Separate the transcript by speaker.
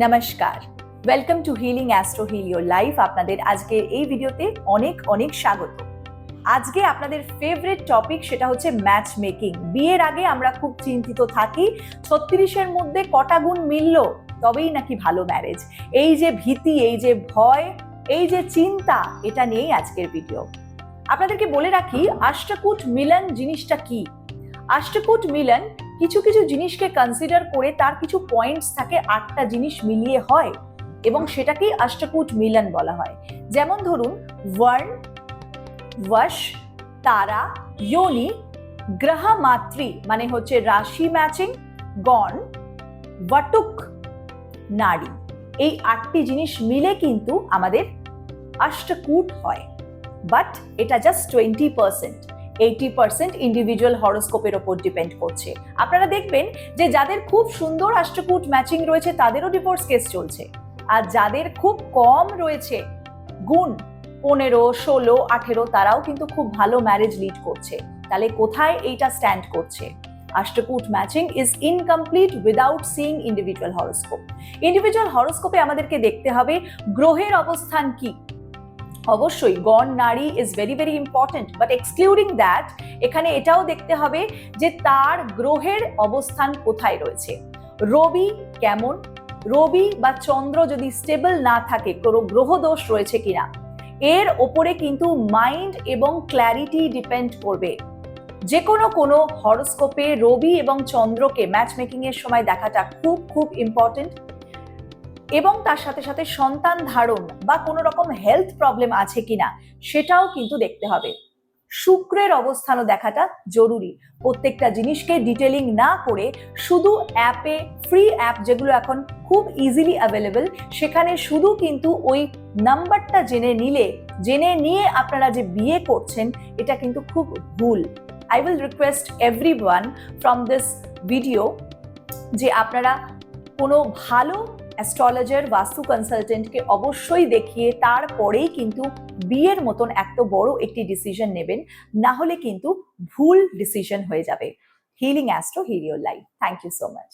Speaker 1: নমস্কার। Welcome to healing astro heal your life আপনাদের আজকে এই ভিডিওতে অনেক অনেক স্বাগত। আজকে আপনাদের ফেভারিট টপিক সেটা হচ্ছে ম্যাচ মেকিং বিয়ের আগে আমরা খুব চিন্তিত থাকি, ছত্রিশের মধ্যে কটা গুণ মিলল, তবেই নাকি ভালো ম্যারেজ এই যে ভীতি, এই যে ভয়, এই যে চিন্তা, এটা নিয়েই আজকের ভিডিও আপনাদেরকে বলে রাখি অষ্টকূট মিলন জিনিসটা কি? অষ্টকূট মিলন কিছু কিছু জিনিসকে কনসিডার করে তার কিছু পয়েন্টস থাকে আটটা জিনিস মিলিয়ে হয় এবং সেটাকেই অষ্টকূট মিলন বলা হয়। যেমন ধরুন ওয়ার্ন ওয়াশ তারা যোনি গ্রহ মাতৃ মানে হচ্ছে রাশি ম্যাচিং গণ বটুক নারী। এই আটটি জিনিস মিলে কিন্তু আমাদের অষ্টকূট হয়। বাট এটা just twenty percent eighty percent individual হরোস্কোপের ওপর ডিপেন্ড করছে। আপনারা দেখবেন যে যাদের খুব সুন্দর অষ্টকূট ম্যাচিং রয়েছে, তাদেরও ডিভোর্স কেস চলছে। আর যাদের খুব কম রয়েছে, গুণ পনেরো, ষোলো, আঠেরো, তারাও কিন্তু খুব ভালো ম্যারেজ লিড করছে। তাহলে কোথায় এইটা স্ট্যান্ড করছে? অষ্টকূট matching is incomplete without seeing individual horoscope individual হরোস্কোপে আমাদেরকে দেখতে হবে, গ্রহের অবস্থান কি? অবশ্যই, গণ, নারী is very very important but excluding that এখানে এটাও দেখতে হবে যে তার গ্রহের অবস্থান কোথায় রয়েছে। রবি কেমন? রবি বা চন্দ্র যদি স্টেবল না থাকে, কোনো গ্রহ দোষ রয়েছে কিনা? এর ওপরে কিন্তু মাইন্ড এবং ক্ল্যারিটি ডিপেন্ড করবে। যে কোনো কোনো হরোস্কোপে রবি এবং চন্দ্রকে ম্যাচ মেকিং এর সময় দেখাটা খুব খুব ইম্পর্টেন্ট এবং তার সাথে সাথে সন্তান ধারণ বা কোনো রকম হেলথ প্রবলেম আছে কিনা, সেটাও কিন্তু দেখতে হবে। শুক্রের অবস্থানও দেখাটা জরুরি। প্রত্যেকটা জিনিসকে ডিটেলিং না করে শুধু অ্যাপে ফ্রি অ্যাপ যেগুলো এখন খুব ইজিলি অ্যাভেলেবেল সেখানে শুধু কিন্তু ওই নাম্বারটা জেনে নিলে, জেনে নিয়ে আপনারা যে বিয়ে করছেন, এটা কিন্তু খুব ভুল। I will request every one from this video যে আপনারা কোনো ভালো অ্যাস্ট্রোলজার বাস্তু কনসালটেন্টকে অবশ্যই দেখিয়ে তারপরেই কিন্তু বিয়ের মতন এত বড় একটি ডিসিশন নেবেন, না হলে কিন্তু ভুল ডিসিশন হয়ে যাবে। Healing astro heal your life thank you so much